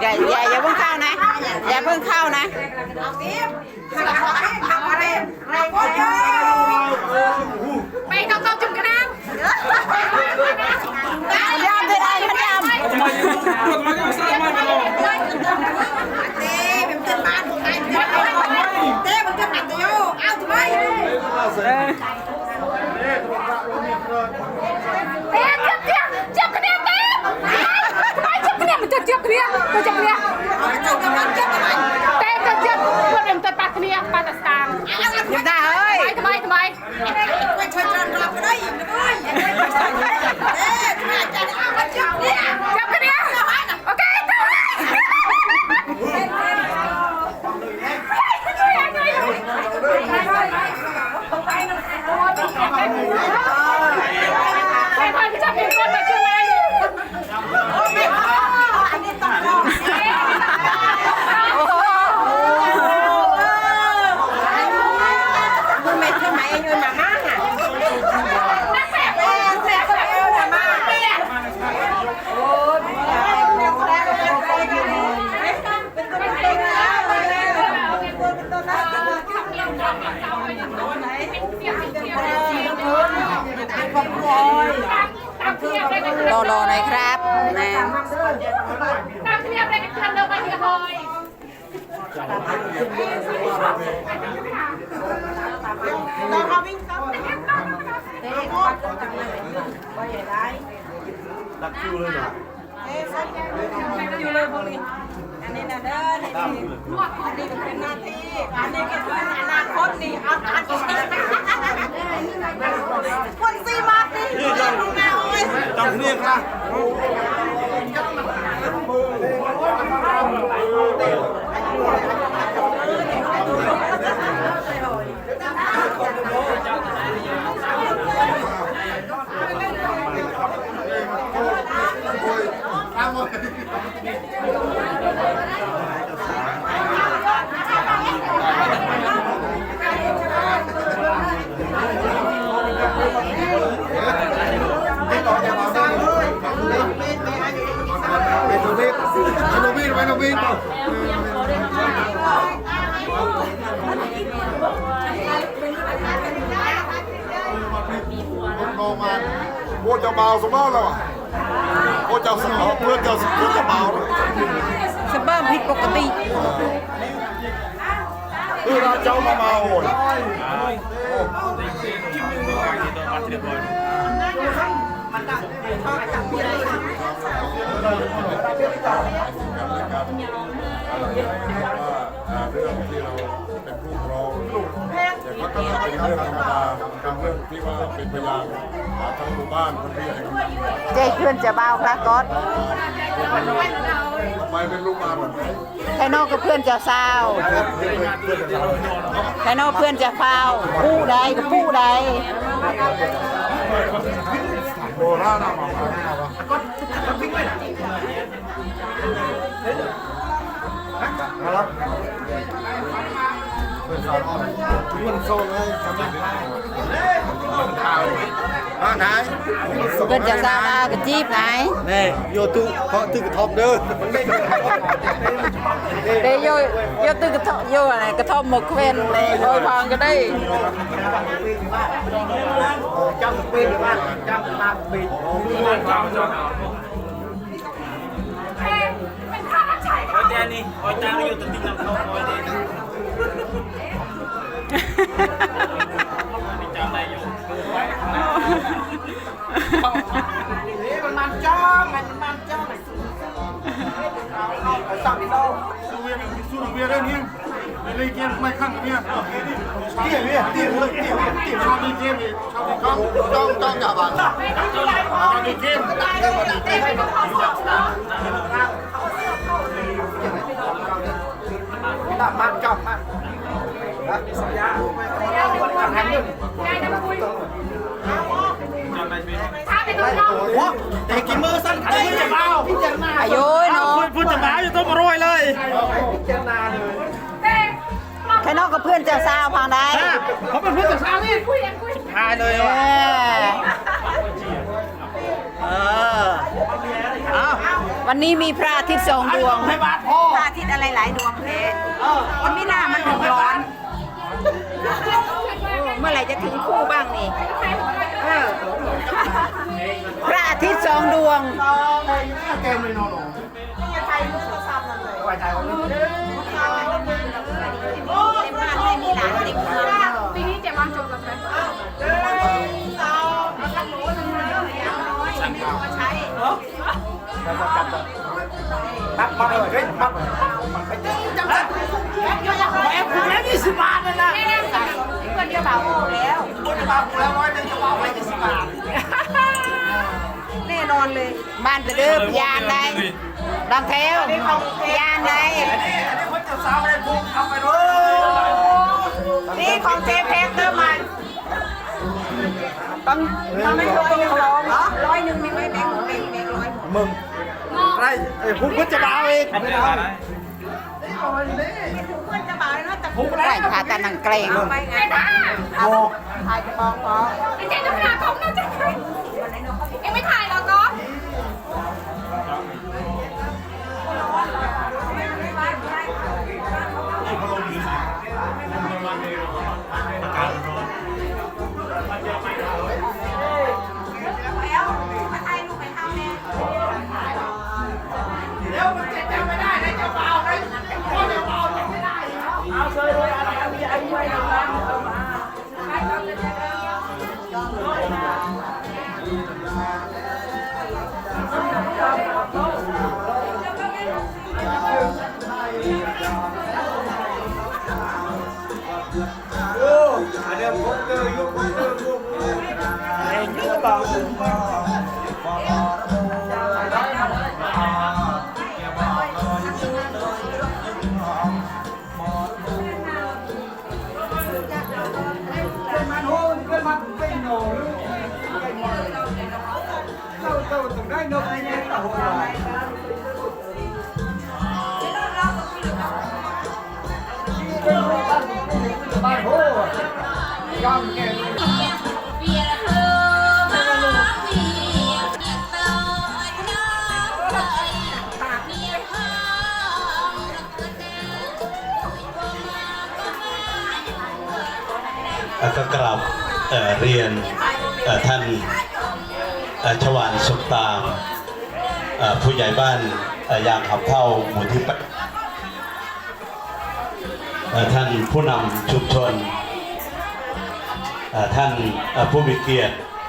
อย่าอย่าอย่าเพิ่งเข้านะอย่า เพิ่งเข้านะ ไปทำตามจุดกันนะ มันยอมได้ได้มันยอม เอ๊ะเจ็บเจ็บเจ็บกันเนี่ยเจ็บไปเจ็บกันเนี่ยมันจะเจ็บกันเนี่ยมันจะเจ็บกันเนี่ยเต้จะเจ็บเพื่อนเอ็มจะตัดกันเนี่ยปาตสตาง หยุดได้เฮ้ย ทำไมทำไมจับกันเนี่ยโอเคไปไปจับเป็นคนมาช่วยไหม โอ้โห รอรอหน่อยครับนะตามที่เรียบเลยกันเพื่อนเราไปเฮียฮอยอันนี้นะเด้อนี่อันนี้เป็นหน้าที่อันนี้ก็คืออนาคตนี่เอาอันคนซีมาตี จังเนี่ยกนะไปโนบีไปโนบีไปโนบีเปล่าคน มองมาโอ้จะเบาสมองแล้วอะโอ้เจ้าสมองเพื่อนเจ้าเพื่อนจะเบาแล้วสเปิร์มผิดปกติคือเราเจ้ามาเมาโอ้ยเรื่องที่เราเป็นผู้ครอง แต่ก็ต้องเป็นเรื่องธรรมดากับเรื่องที่ว่าเป็นพยานทั้งหมู่บ้านทั้งที่อะไรเจ๊เพื่อนจะเบาครับก๊อตทำไมเป็นลูกมาแบบนี้ไคโน่ก็เพื่อนจะเศร้าเพื่อนเพื่อนเพื่อนจะทำไคโน่เพื่อนจะเฝ้าผู้ใดก็ผู้ใดโบราณมาหมาหน้าวะนะครับ เพื่อนสาวอ้อมเพื่อนโซ่เลยทำไมข่าวมาไหนเพื่อนจะเศร้าอะก็จีบไงนี่โยตุเพราะตึกท็อปเด้อเดยวโยโยตึกกระทบโยอะไรกระทบหมกเวนโอยพองก็ได้เป็นข้าราชการ Oja nih, oja nih untuk tinggal kau oja nih. Dicapai ไม่เลยเกมไม่ขั้นเนี่ยเตี้ยเนี่ยเตี้ยเลยเตี้ยเตี้ยชอบดีเกมชอบดีก้องจ้องจ้องอย่าบังชอบดีเกมตับมันจับมันถ้าเป็นลูกน้องแต่กินมือสั้นขันมือจะเบาอายุเนาะพูดจะเบา อยู่เพื่อนเจ้าสาวพังได้เขาเป็นเพื่อนกับสาวนี่คุยกันคุยทายเลยเอว่ะอเออเอาวันนี้มีพระอาทิตย์สองดวง ให้บาทพ่อพระอาทิตย์อะไรหลายดวงเพชรมันไม่น่ามันถึงร้อน เมื่อไหร่จะถึงคู่บ้างนี่เออพระอาทิตย์สองดวงเกมเลยนอนไว้ใจเขาเลยในบ้านไม่มีหลานเด็กเมืองปีนี้เจ็บวางจบกับใครปั๊บปั๊บเลยเฮ้ยปั๊บไปตึ้งจังเลยแอบผูกแล้วยี่สิบบาทนั่นะแน่ๆสั่งเพื่อนเดียวเบาแล้วคนจะมาผูกแล้วร้อยหนึ่งจะมาไว้ยี่สิบบาทแน่นอนเลยบ้านตะเดือบยานได้ดังแถวยานได้อันนี้อันนี้คนเจ้าสาวไม่ได้ผูกเอาไปเลย นี่ของเจ๊เพชรเติมมันต้องต้องไม่ร้อยหนึ่งร้อยร้อยหนึ่งมีไหมแบงค์แบงค์แบงค์ร้อยหมดมึงไรไอ้ผูกคนจะมาเอาเองไม่ได้ถึงเพื่อนจะบ่าวเลยเนาะแต่ผูกไรแล้วขาตานังเกรงไปไงไอ้ท่าเอาถ่ายกระบองพอไอ้เจ๊จะขนาดผมน่าจะเอ็งไม่ถ่าย bao đừng mơ mà bỏ đâu đấy mà đấy mà nhà bà ơi chứ nơi đất những hòn mòn tu quên mặt hôn quên mặt quên nổ đâu đâu từng đây đâu anh em là hồi lại Hãy subscribe cho kênh Ghiền เรียนท่านชวานสุขตามผู้ใหญ่บ้านยางขับเท้าหมู่ที่ท่านผู้นำชุมชนท่านผู้มีเกียรติ